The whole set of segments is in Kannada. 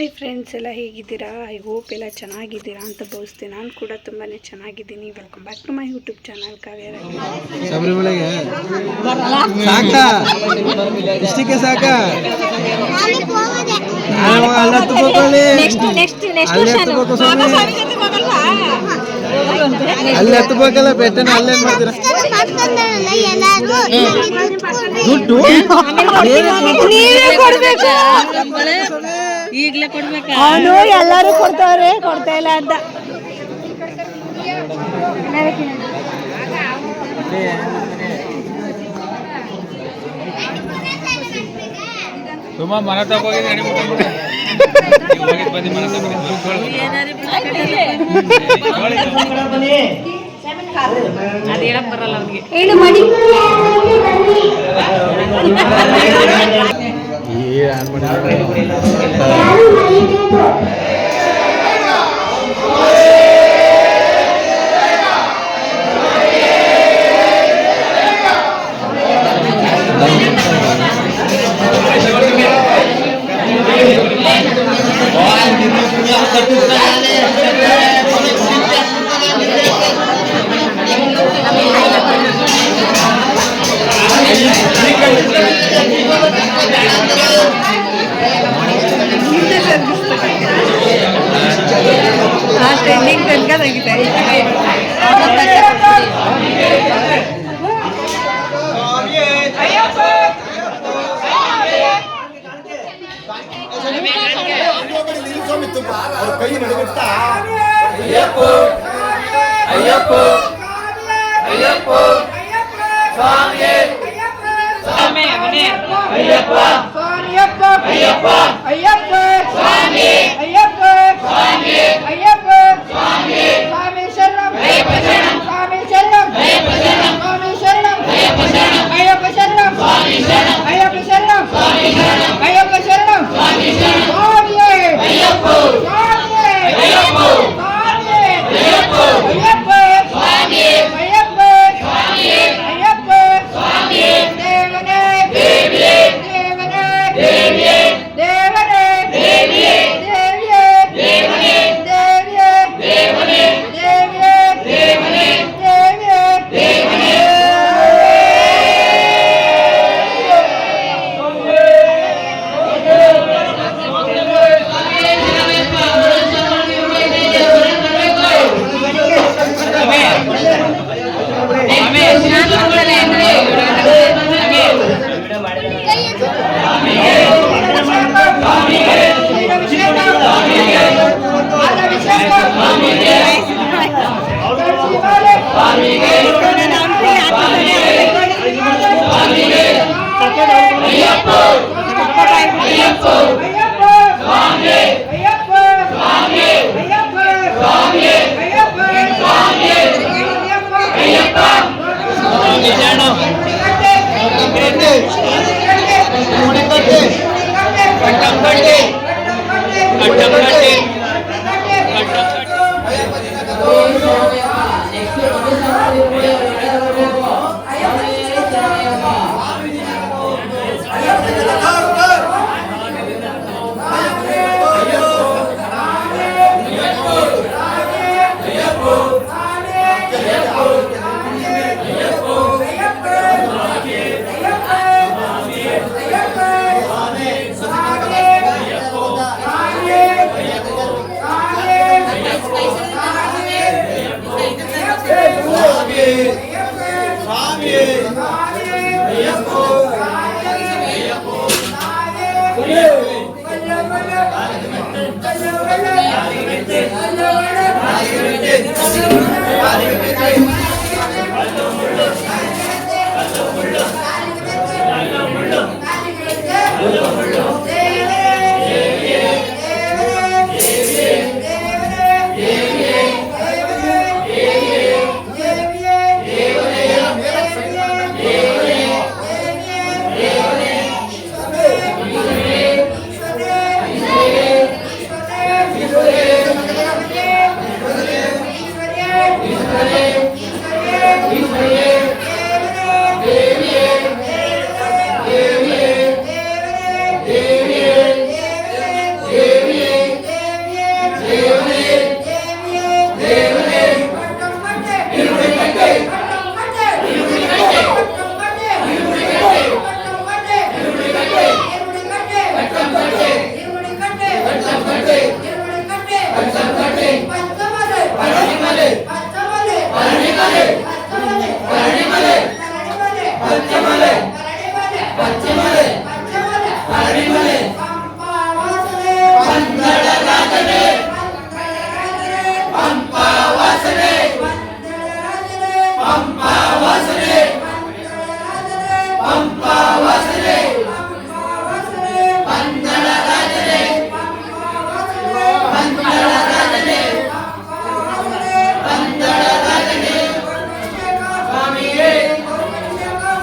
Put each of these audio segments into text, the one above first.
ಹಾಯ್ ಫ್ರೆಂಡ್ಸ್ ಎಲ್ಲ ಹೇಗಿದ್ದೀರಾ? ಐ ಹೋಪ್ ಎಲ್ಲ ಚೆನ್ನಾಗಿದ್ದೀರಾ ಅಂತ ಭಾವಿಸ್ತೀನಿ. ನಾನು ಕೂಡ ತುಂಬಾ ಚೆನ್ನಾಗಿದ್ದೀನಿ. Welcome back to my YouTube channel Kavya ರಾಗಿ. ಶಬರಿಮಲೆಗೆ. ಸಾಕ. ಇಷ್ಟಕ್ಕೆ ಸಾಕ. ನಾವು ಅಲ್ಲಿ ಅಲ್ಲಿ ಅಲ್ಲಿ ಅಲ್ಲಿ ಹತ್ಬೇಕಲ್ಲ ಬೆಟ್ಟನ ಅಲ್ಲೇನ್ ಮಾಡ್ತೀರಾ ದುಡ್ಡು ಈಗ್ಲೇ ಕೊಡ್ಬೇಕಾ? ಅವನು ಎಲ್ಲರೂ ಕೊಡ್ತಾವ್ರೆ ಕೊಡ್ತಾ ಇಲ್ಲ ಅಂತ. ತುಂಬಾ ಮನೆ ಅದ್ ಹೇಳಕ್ ಬರಲ್ಲ ಅವ್ರಿಗೆ ಹೇಳು ಮಾಡಿ ಈ ಆನ್ ಮಾಡಿ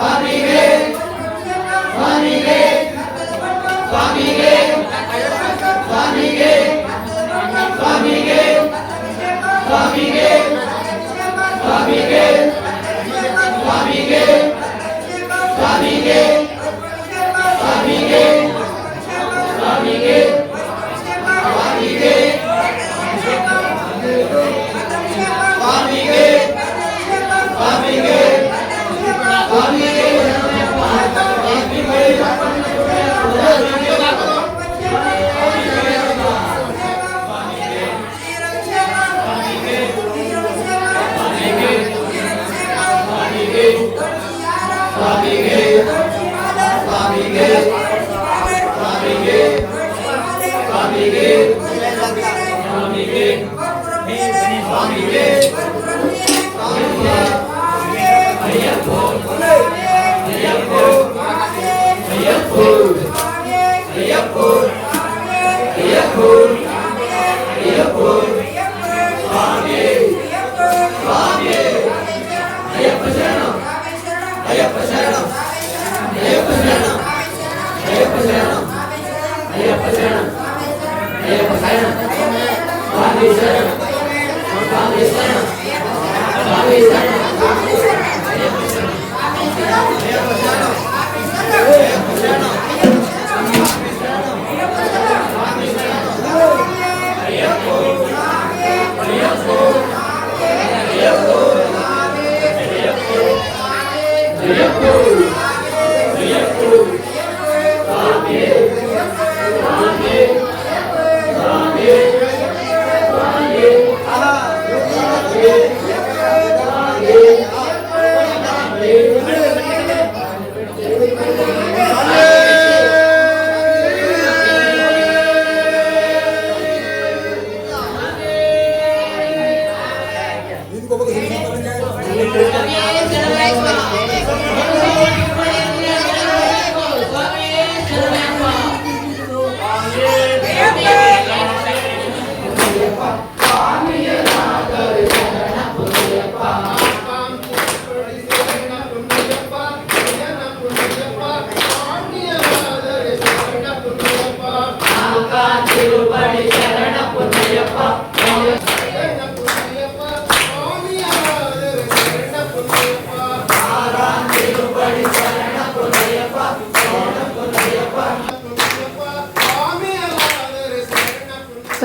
Amen.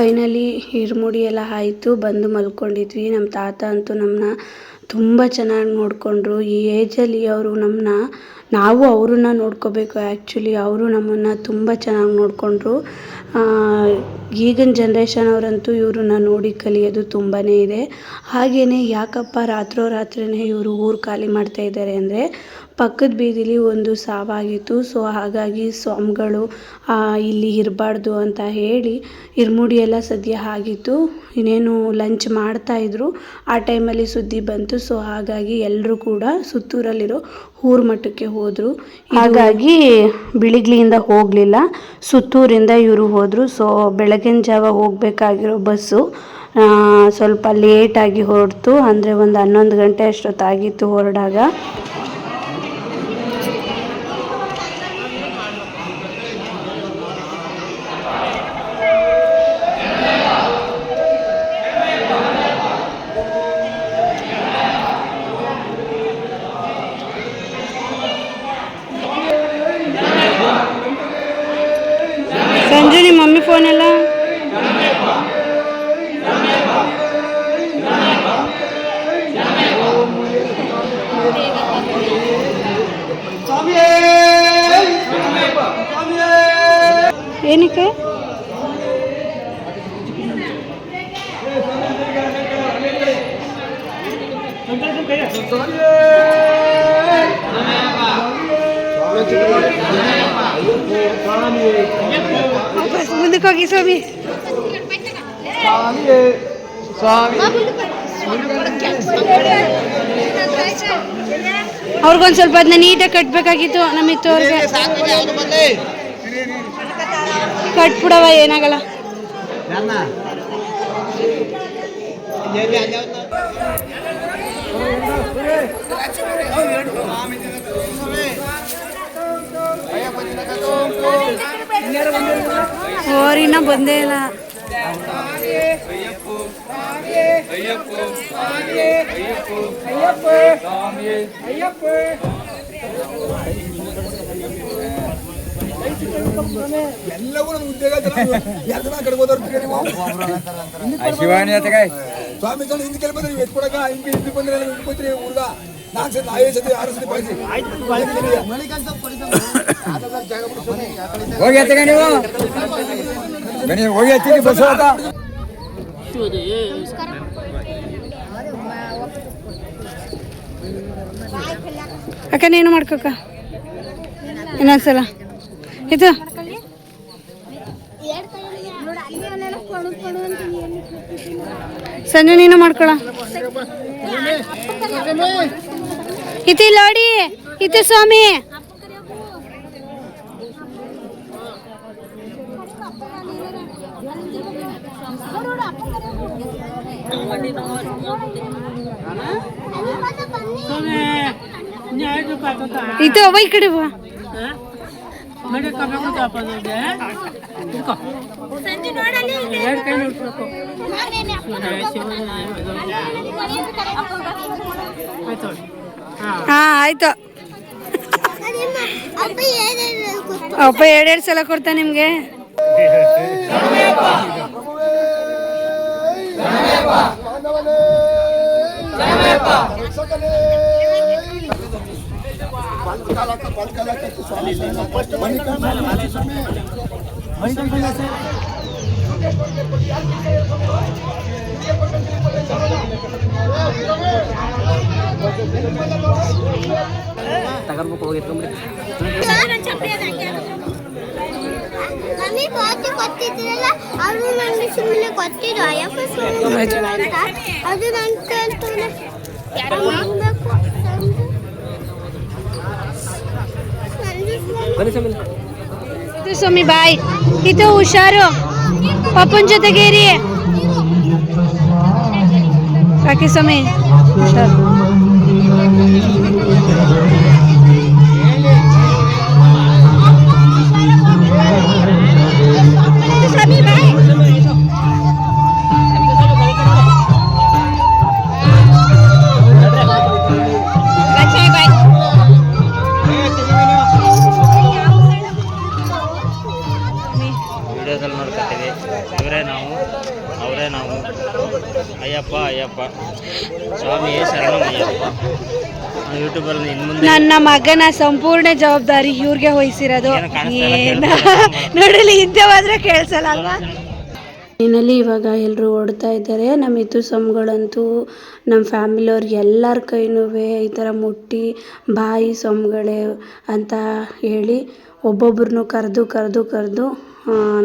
ಫೈನಲಿ ಹಿರ್ಮುಡಿ ಎಲ್ಲ ಆಯ್ತು, ಬಂದು ಮಲ್ಕೊಂಡಿದ್ವಿ. ನಮ್ಮ ತಾತ ಅಂತೂ ನಮ್ಮನ್ನ ತುಂಬ ಚೆನ್ನಾಗಿ ನೋಡಿಕೊಂಡ್ರು. ಈ ಏಜಲ್ಲಿ ಅವರು ನಮ್ಮನ್ನ ನಾವು ಅವ್ರನ್ನ ನೋಡ್ಕೋಬೇಕು. ಆ್ಯಕ್ಚುಲಿ ಅವರು ನಮ್ಮನ್ನು ತುಂಬ ಚೆನ್ನಾಗಿ ನೋಡಿಕೊಂಡ್ರು. ಈಗಿನ ಜನ್ರೇಷನ್ ಅವರಂತೂ ಇವ್ರನ್ನ ನೋಡಿ ಕಲಿಯೋದು ತುಂಬಾ ಇದೆ. ಹಾಗೆಯೇ ಯಾಕಪ್ಪ ರಾತ್ರೋರಾತ್ರಿನೇ ಇವರು ಊರು ಖಾಲಿ ಮಾಡ್ತಾ ಇದ್ದಾರೆ ಅಂದರೆ ಪಕ್ಕದ ಬೀದಿಲಿ ಒಂದು ಸಾವಾಗಿತ್ತು. ಸೊ ಹಾಗಾಗಿ ಸ್ವಾಮಿಗಳು ಇಲ್ಲಿ ಇರಬಾರ್ದು ಅಂತ ಹೇಳಿ ಇರ್ಮುಡಿ ಎಲ್ಲ ಸದ್ಯ ಆಗಿತ್ತು. ಇನ್ನೇನು ಲಂಚ್ ಮಾಡ್ತಾಯಿದ್ರು ಆ ಟೈಮಲ್ಲಿ ಸುದ್ದಿ ಬಂತು. ಸೊ ಹಾಗಾಗಿ ಎಲ್ಲರೂ ಕೂಡ ಸುತ್ತೂರಲ್ಲಿರೋ ಊರ ಮಠಕ್ಕೆ ಹೋದರು. ಹಾಗಾಗಿ ಬಿಳಿಗ್ಲಿಯಿಂದ ಹೋಗಲಿಲ್ಲ. ಸುತ್ತೂರಿಂದ ಇವರು ಹೋದರು. ಸೊ ಬೆಳಗಿನ ಜಾವ ಹೋಗಬೇಕಾಗಿರೋ ಬಸ್ಸು ಸ್ವಲ್ಪ ಲೇಟಾಗಿ ಹೊರಡ್ತು ಅಂದರೆ ಒಂದು ಹನ್ನೊಂದು ಗಂಟೆ ಅಷ್ಟೊತ್ತಾಗಿತ್ತು ಹೊರಡಾಗ ಸಂಜು ನಿಮ್ಮ ಮಮ್ಮಿ ಫೋನ್ ಎಲ್ಲ ಏನಕ್ಕೆ ವಾಪಸ್ ಮುಂದಕ್ಕೆ ಹೋಗಿ ಸ್ವಾಮಿ ಅವ್ರಿಗೊಂದು ಸ್ವಲ್ಪ ಅದನ್ನ ನೀಟಾಗಿ ಕಟ್ಟಬೇಕಾಗಿತ್ತು ನಮಗೆ ತೋರ್ಗೆ ಕಟ್ಬಿಡವ ಏನಾಗಲ್ಲ ಅವ್ರಿನ್ನ ಬಂದೇ ಇಲ್ಲ ಎಲ್ಲವೂ ನಮ್ಮ ಉದ್ಯೋಗ ಎರಡು ಜನ ಕಡ್ಕೋದವ್ರು ನೀವು? ಶಿವಾನಿ ಅಂತ ಕಾಯ್ ಸ್ವಾಮಿ ಜನ ಹಿಂದೆ ನೀವು ಎತ್ಕೊಡಕ ಹಿಂಗೆ ಹಿಂದೆ ಬಂದ್ರೆ ಹಿಂದೆ ಬಂದ್ರೆ ಹುಡುಗ. ನಾಲ್ಕು ಸತಿ ಐದು ಸತಿ ಆರು ಸತಿ ಬಳಸಿ. ಹೋಗಿ ಎತ್ತಗ ನೀವು. ಬನ್ನಿ ಹೋಗಿ ಎತ್ತೀನಿ ಬಸ್ ಹೋಗ ಅಕ್ಕ ನೀನು ಮಾಡ್ಕೊಕ್ಕ ಇನ್ನೊಂದ್ಸಲ. ಇದು? ಸಂಜೆ ನೀನು ಮಾಡ್ಕೊಳ. ಇತಿ ಲೋಡಿ ಇತಿ ಸ್ವಾಮಿ. ಇದು ಅವ ಈ ಕಡೆ ಬಾ. ಹಾ ಆಯ್ತು ಅಪ್ಪ ಎರಡೆರಡು ಸಲ ಕೊಡ್ತಾ ನಿಮ್ಗೆ ಬಾಂಧವನೇ ರಕ್ಷಕನೇ ಬಲ್ಕಾಲಕ ಬಲ್ಕಾಲಕ ಸ್ವಾಮಿ ಮಣಿಕಂಠ ಸ್ವಾಮಿ ಮಣಿಕಂಠ ಮಮ್ಮಿ ಪಾತಿ ಕೊತ್ತಿದ್ರಲ್ಲ ಅವರು ನನಗೆ ಸುಮ್ಮನೆ ಕೊಟ್ಟಿದ್ದು ಅಯ್ಯಪ್ಪ ಸ್ವಾಮಿ ಅಂತ ಅದು ನಂಗೆ ಇದು ಸ್ವಾಮಿ ಬಾಯ್. ಇದು ಹುಷಾರು. ಪಪ್ಪನ ಜೊತೆಗೆ ಇರಿ. ಸಾಕಿ ಸ್ವಾಮಿ? ಹುಷಾರು. ಮಗನ ಸಂಪೂರ್ಣ ಜವಾಬ್ದಾರಿ ಇವ್ರಿಗೆ ವಹಿಸಿರೋದು. ಏನೋ ನೋಡಲಿ ಹಿಂದೆ ಹೋದ್ರೆ ಕೇಳಿಸಲ್ಲ ಅಲ್ವಾ? ಏನಲ್ಲಿ ಇವಾಗ ಎಲ್ಲರೂ ಓಡ್ತಾ ಇದ್ದಾರೆ. ನಮ್ಮ ಇತ್ತು ಸೊಮ್ಗಳಂತೂ ನಮ್ಮ ಫ್ಯಾಮಿಲಿಯವ್ರಿಗೆ ಎಲ್ಲರ ಕೈನೂ ಈ ಥರ ಮುಟ್ಟಿ ಬಾಯಿ ಸೊಮ್ಗಳೇ ಅಂತ ಹೇಳಿ ಒಬ್ಬೊಬ್ರನ್ನೂ ಕರೆದು ಕರೆದು ಕರೆದು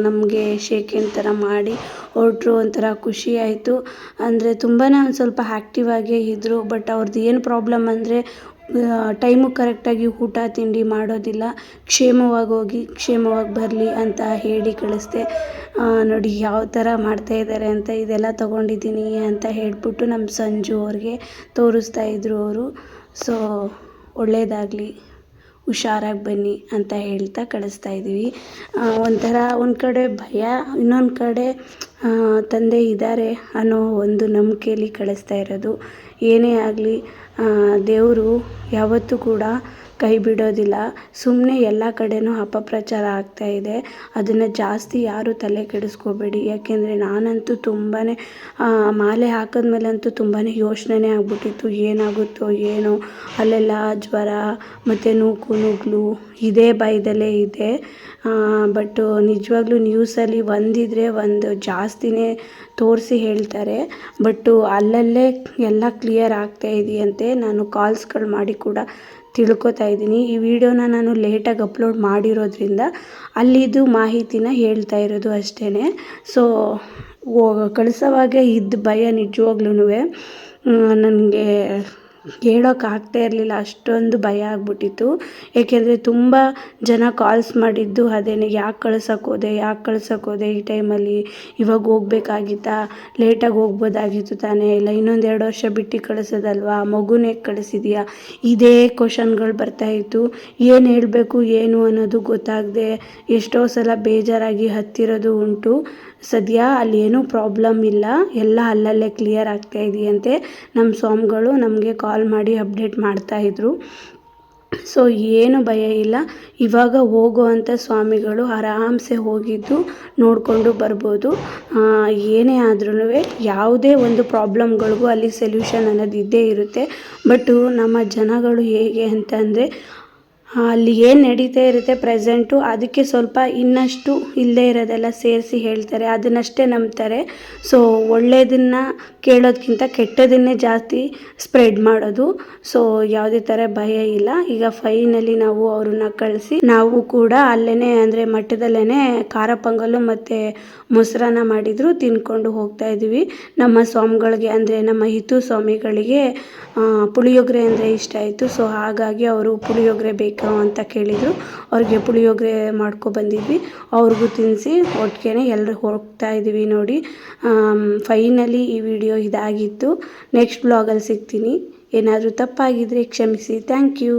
ನಮಗೆ ಶೇಖಿನ ಥರ ಮಾಡಿ ಹೊರಟ್ರು ಒಂಥರ ಖುಷಿ ಆಯಿತು. ಅಂದರೆ ತುಂಬಾ ಒಂದು ಸ್ವಲ್ಪ ಆ್ಯಕ್ಟಿವ್ ಆಗೇ ಇದ್ದರು ಬಟ್ ಅವ್ರದ್ದು ಏನು ಪ್ರಾಬ್ಲಮ್ ಅಂದರೆ ಟೈಮಿಗೆ ಕರೆಕ್ಟಾಗಿ ಊಟ, ತಿಂಡಿ ಮಾಡೋದಿಲ್ಲ. ಕ್ಷೇಮವಾಗಿ ಹೋಗಿ, ಕ್ಷೇಮವಾಗಿ ಬರಲಿ ಅಂತ ಹೇಳಿ ಕಳಿಸ್ದೆ. ನೋಡಿ ಯಾವ ಥರ ಮಾಡ್ತಾ ಇದ್ದಾರೆ ಅಂತ ಇದೆಲ್ಲ ತೊಗೊಂಡಿದ್ದೀನಿ ಅಂತ ಹೇಳಿಬಿಟ್ಟು ನಮ್ಮ ಸಂಜು ಅವ್ರಿಗೆ ತೋರಿಸ್ತಾ ಇದ್ರು ಅವರು. ಸೊ ಒಳ್ಳೆಯದಾಗಲಿ ಹುಷಾರಾಗಿ ಬನ್ನಿ ಅಂತ ಹೇಳ್ತಾ ಕಳಿಸ್ತಾ ಇದ್ದೀವಿ ಒಂಥರ ಒಂದು ಕಡೆ ಭಯ, ಇನ್ನೊಂದು ಕಡೆ ತಂದೆ ಇದ್ದಾರೆ ಅನ್ನೋ ಒಂದು ನಂಬಿಕೆಯಲ್ಲಿ ಕಳಿಸ್ತಾ ಇರೋದು. ಏನೇ ಆಗಲಿ ದೇವರು ಯಾವತ್ತೂ ಕೂಡ ಕೈ ಬಿಡೋದಿಲ್ಲ. ಸುಮ್ಮನೆ ಎಲ್ಲ ಕಡೆಯೂ ಅಪಪ್ರಚಾರ ಆಗ್ತಾ ಇದೆ. ಅದನ್ನು ಜಾಸ್ತಿ ಯಾರೂ ತಲೆ ಕೆಡಿಸ್ಕೋಬೇಡಿ. ಯಾಕೆಂದರೆ ನಾನಂತೂ ತುಂಬಾ ಮಾಲೆ ಹಾಕಿದ್ಮೇಲಂತೂ ತುಂಬಾ ಯೋಚನೆನೇ ಆಗಿಬಿಟ್ಟಿತ್ತು. ಏನಾಗುತ್ತೋ ಏನೋ, ಅಲ್ಲೆಲ್ಲ ಜ್ವರ, ಮತ್ತು ನೂಕು ನುಗ್ಲು, ಇದೇ ಭಯದಲ್ಲೇ ಇದೆ. ಬಟ್ಟು ನಿಜವಾಗ್ಲೂ ನ್ಯೂಸಲ್ಲಿ ಒಂದಿದ್ರೆ ಒಂದು ಜಾಸ್ತಿನೇ ತೋರಿಸಿ ಹೇಳ್ತಾರೆ. ಬಟ್ಟು ಅಲ್ಲಲ್ಲೇ ಎಲ್ಲ ಕ್ಲಿಯರ್ ಆಗ್ತಾ ಇದೆಯಂತೆ. ನಾನು ಕಾಲ್ಸ್ಗಳು ಮಾಡಿ ಕೂಡ ತಿಳ್ಕೊತಾ ಇದ್ದೀನಿ. ಈ ವಿಡಿಯೋನ ನಾನು ಲೇಟಾಗಿ ಅಪ್ಲೋಡ್ ಮಾಡಿರೋದ್ರಿಂದ ಅಲ್ಲಿದು ಮಾಹಿತಿನ ಹೇಳ್ತಾ ಇರೋದು ಅಷ್ಟೇ ಸೊ ಕಳಿಸೋವಾಗೆ ಇದ್ದ ಭಯ ನಿಜವಾಗ್ಲೂ ನನಗೆ ಹೇಳೋಕೆ ಆಗ್ತಾ ಇರಲಿಲ್ಲ, ಅಷ್ಟೊಂದು ಭಯ ಆಗ್ಬಿಟ್ಟಿತ್ತು. ಏಕೆಂದರೆ ತುಂಬ ಜನ ಕಾಲ್ಸ್ ಮಾಡಿದ್ದು, ಅದೇನೆ ಯಾಕೆ ಕಳ್ಸಕ್ಕೆ ಹೋದೆ, ಯಾಕೆ ಕಳ್ಸಕ್ಕೆ ಹೋದೆ ಈ ಟೈಮಲ್ಲಿ ಇವಾಗ ಹೋಗ್ಬೇಕಾಗಿತ್ತಾ? ಲೇಟಾಗಿ ಹೋಗ್ಬೋದಾಗಿತ್ತು ತಾನೇ? ಇಲ್ಲ, ಇನ್ನೊಂದು ಎರಡು ವರ್ಷ ಬಿಟ್ಟು ಕಳಿಸೋದಲ್ವಾ? ಹೇಗೆ ಕಳಿಸಿದ್ಯಾ? ಇದೇ ಕ್ವಶನ್ಗಳು ಬರ್ತಾಯಿತ್ತು ಏನು ಹೇಳಬೇಕು, ಏನು ಅನ್ನೋದು ಗೊತ್ತಾಗದೆ ಎಷ್ಟೋ ಸಲ ಬೇಜಾರಾಗಿ ಹತ್ತಿರೋದು ಉಂಟು. ಸದ್ಯ ಅಲ್ಲಿ ಏನೂ ಪ್ರಾಬ್ಲಮ್ ಇಲ್ಲ. ಎಲ್ಲ ಅಲ್ಲಲ್ಲೇ ಕ್ಲಿಯರ್ ಆಗ್ತಾ ಇದೆಯಂತೆ. ನಮ್ಮ ಸ್ವಾಮಿಗಳು ನಮಗೆ ಕಾಲ್ ಮಾಡಿ ಅಪ್ಡೇಟ್ ಮಾಡ್ತಾ ಇದ್ರು. ಸೊ ಏನು ಭಯ ಇಲ್ಲ. ಇವಾಗ ಹೋಗುವಂಥ ಸ್ವಾಮಿಗಳು ಆರಾಮ್ಸೆ ಹೋಗಿದ್ದು ನೋಡಿಕೊಂಡು ಬರ್ಬೋದು. ಏನೇ ಆದ್ರೂ ಯಾವುದೇ ಒಂದು ಪ್ರಾಬ್ಲಮ್ಗಳಿಗೂ ಅಲ್ಲಿ ಸೊಲ್ಯೂಷನ್ ಅನ್ನೋದು ಇದ್ದೇ ಇರುತ್ತೆ. ಬಟ್ಟು ನಮ್ಮ ಜನಗಳು ಹೇಗೆ ಅಂತಂದರೆ ಅಲ್ಲಿ ಏನು ನಡೀತಾ ಇರುತ್ತೆ ಪ್ರೆಸೆಂಟು, ಅದಕ್ಕೆ ಸ್ವಲ್ಪ ಇನ್ನಷ್ಟು ಇಲ್ಲದೇ ಇರೋದೆಲ್ಲ ಸೇರಿಸಿ ಹೇಳ್ತಾರೆ, ಅದನ್ನಷ್ಟೇ ನಂಬ್ತಾರೆ. ಸೊ ಒಳ್ಳೆಯದನ್ನು ಕೇಳೋದಕ್ಕಿಂತ ಕೆಟ್ಟದನ್ನೇ ಜಾಸ್ತಿ ಸ್ಪ್ರೆಡ್ ಮಾಡೋದು. ಸೊ, ಯಾವುದೇ ಥರ ಭಯ ಇಲ್ಲ. ಈಗ ಫೈನಲಿ ನಾವು ಅವ್ರನ್ನ ಕಳಿಸಿ, ನಾವು ಕೂಡ ಅಲ್ಲೇ ಅಂದರೆ ಮಠದಲ್ಲೇ ಖಾರ ಪೊಂಗಲು ಮತ್ತು ಮೊಸರನ್ನ ಮಾಡಿದ್ರು, ತಿನ್ಕೊಂಡು ಹೋಗ್ತಾ ಇದ್ವಿ ನಮ್ಮ ಸ್ವಾಮಿಗಳಿಗೆ, ಅಂದರೆ ನಮ್ಮ ಹಿತು ಸ್ವಾಮಿಗಳಿಗೆ ಪುಳಿಯೋಗರೆ ಅಂದರೆ ಇಷ್ಟ ಆಯಿತು. ಸೊ, ಹಾಗಾಗಿ ಅವರು ಪುಳಿಯೋಗರೆ ಬೇಕು ಅಂತ ಕೇಳಿದರು. ಅವ್ರಿಗೆ ಪುಳಿಯೋಗರೆ ಮಾಡ್ಕೊ ಬಂದಿದ್ವಿ. ಅವ್ರಿಗೂ ತಿನ್ನಿಸಿ ಒಟ್ಟಿಗೆ ಎಲ್ಲರೂ ಹೋಗ್ತಾ ಇದ್ದೀವಿ ನೋಡಿ. ಫೈನಲಿ ಈ ವಿಡಿಯೋ ಇದಾಗಿತ್ತು. ನೆಕ್ಸ್ಟ್ ಬ್ಲಾಗಲ್ಲಿ ಸಿಗ್ತೀನಿ. ಏನಾದರೂ ತಪ್ಪಾಗಿದ್ದರೆ ಕ್ಷಮಿಸಿ. Thank you